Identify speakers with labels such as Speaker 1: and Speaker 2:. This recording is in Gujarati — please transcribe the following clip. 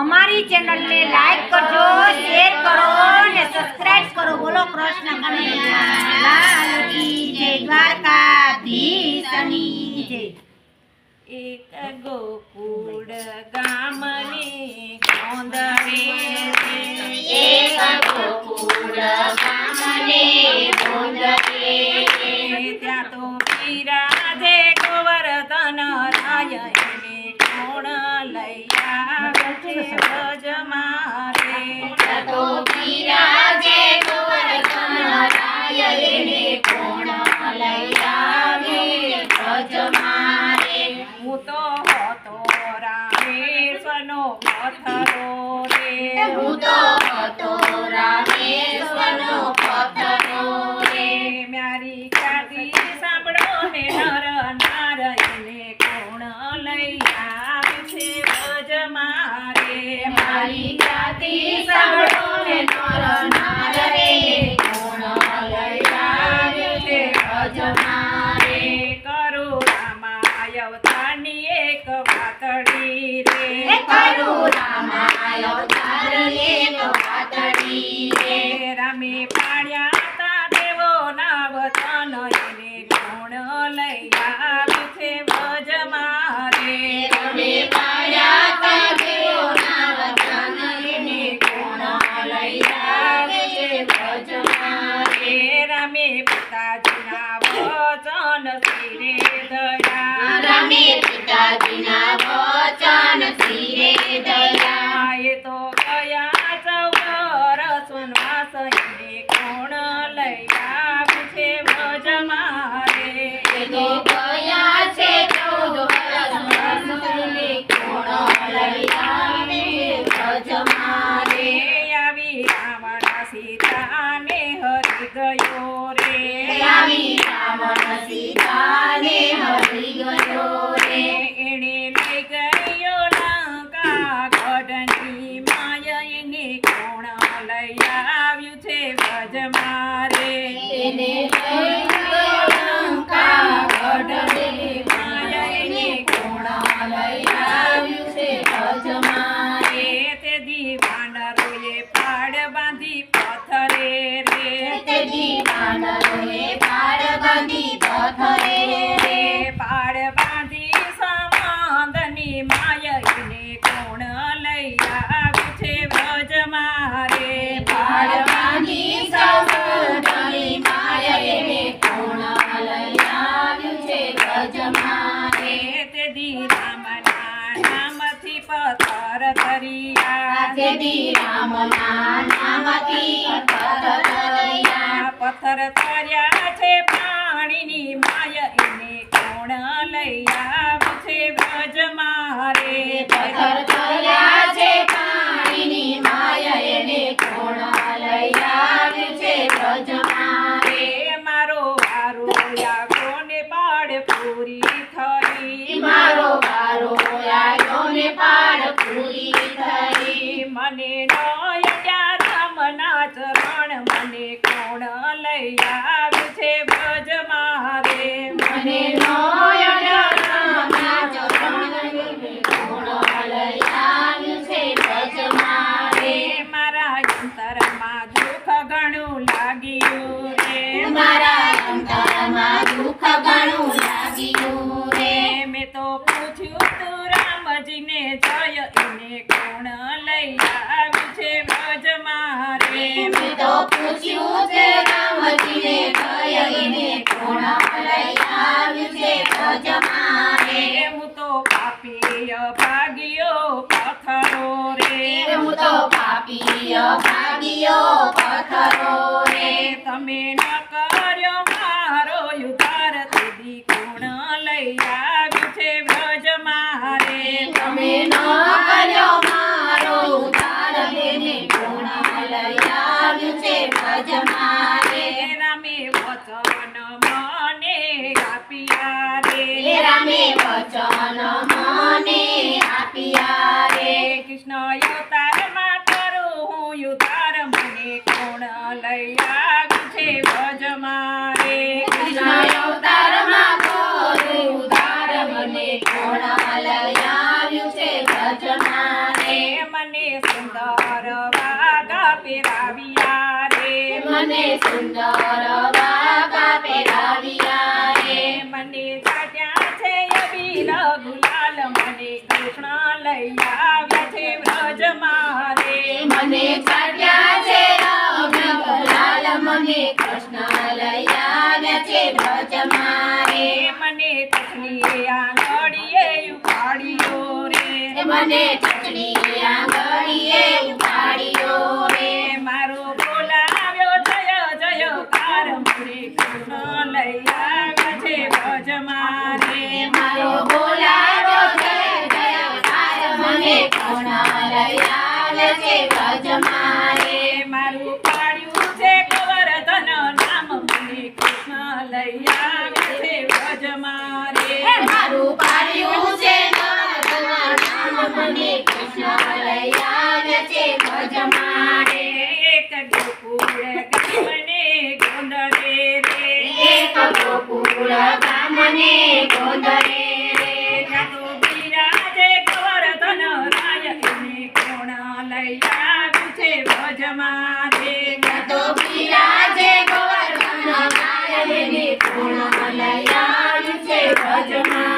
Speaker 1: અમારી ચેનલને લાઈક કરજો શેર કરો અને સબસ્ક્રાઇબ કરો. બોલો કૃષ્ણ કનૈયા. જય દ્વારકાધીશની જય.
Speaker 2: એક ગોકુળ ગામની ગોંદરે
Speaker 1: એક ગોકુળ ગામને ગોંદરે
Speaker 2: ત્યાં તો પીરાધે ગોવર્ધન રાય
Speaker 1: તો
Speaker 2: હતો રે.
Speaker 1: હું તો
Speaker 2: મારી ખ્યાતિ સાંભળો ને નર
Speaker 1: નાર રે કોણ
Speaker 2: અવતારની એક રે।
Speaker 1: પાતળી રે।
Speaker 2: રામે પાડ્યા તા દેવો ના વતન એને કોણ લઈ રામે પિતાજીના વચન શિરે દયા.
Speaker 1: રમે પિતાજીના વચન શિરે દયા.
Speaker 2: એ તો ગયા ચૌર વનવાસ એને કોણ લઈ છે ભજ મારે?
Speaker 1: તો ગયા છે ચૌદ વર્ષ કોણ લઈ આવે ભજ
Speaker 2: પથ્થર તર્યા છે પાણીની માયા એને કોણ લઈ આવે છે ભજ મારે
Speaker 1: પથ્થર કર્યા છે પાણીની માયા એને કોણ લઈ આવ્યું છે ભજ મારે
Speaker 2: એ મારો વારો યાગો ને બાળ પૂરી થઈ
Speaker 1: મારો વારો આવ્યો ને પાડ પૂરી થઈ
Speaker 2: મને નયા રામના ચરણ મને કોણ લઈ આવ્યું છે ભજ મારે
Speaker 1: મને નોયડા રામના ચરણ કોણ લઈ આવ્યું છે ભજ મારે
Speaker 2: એ મારા અંતરમાં દુઃખ ઘણું લાગ્યું રે
Speaker 1: મારા અંતરમાં દુઃખ ઘણું લાગ્યું રે.
Speaker 2: મેં તો પૂછ્યું તું રામજીને જય એને કોણ લઈ આવ્યું છે ભજ મારે
Speaker 1: મેં તો પૂછ્યું છે રામજીને કહીને કોણ લઈ આવ્યું છે ભજ મારે
Speaker 2: એ હું તો પાપી ભાગ્યો પથરો રે
Speaker 1: હું તો પાપીય ભાગ્યો પથરો રે.
Speaker 2: તમે ન કર્યો મારો ઉધાર તેથી કોણ લઈ આવ્યું છે ભજ મારે?
Speaker 1: તમે ન કર્યો મારો ઉધાર દેને કોણ લઈ આવ્યું છે ભજ મારે.
Speaker 2: રામે વચન મને આપ્યા રે.
Speaker 1: રામે વચન મને આપ્યા રે.
Speaker 2: મારે કૃષ્ણ અવતાર મને સુંદર વાગા પેરાવ્યા રે
Speaker 1: મને સુંદર પેરાવ્યા
Speaker 2: મને કાઢ્યા છે અબીર ગુલાલ મને કૃષ્ણ લૈયા
Speaker 1: મને ચટણી આંગળીએ ઉપાડ્યો રે.
Speaker 2: મારો બોલાવ્યો જય કાર. મુરી કૃષ્ણ લઈ આવ્યા છે વ્રજ મારે.
Speaker 1: મારો બોલાવ્યો જય કાર. મને કૃષ્ણ લઈ આવ્યા છે બ્રજ મારે
Speaker 2: મારું પાડ્યું છે ગોવર્ધન નામ મને કૃષ્ણ લઈ આવ્યા છે વ્રજ મારે
Speaker 1: મારું પાડ્યું છે નવરત્ન નામ મને કૃષ્ણ લઈ આવ્યા છે બ્રજ મારે
Speaker 2: એક ગોકુળ ગામને ગોંદરે રે
Speaker 1: એક ગોકુળ ગામને ગોંદરે રે
Speaker 2: ત્યાં તો બિરાજે ગોવર્ધન રાય એને કોણ લઈ આવ્યું છે વ્રજ મારે
Speaker 1: તો બિરાજે ગોવર્ધન ગાયને પૂર્ણ લઈ આવ્યું છે બ્રજ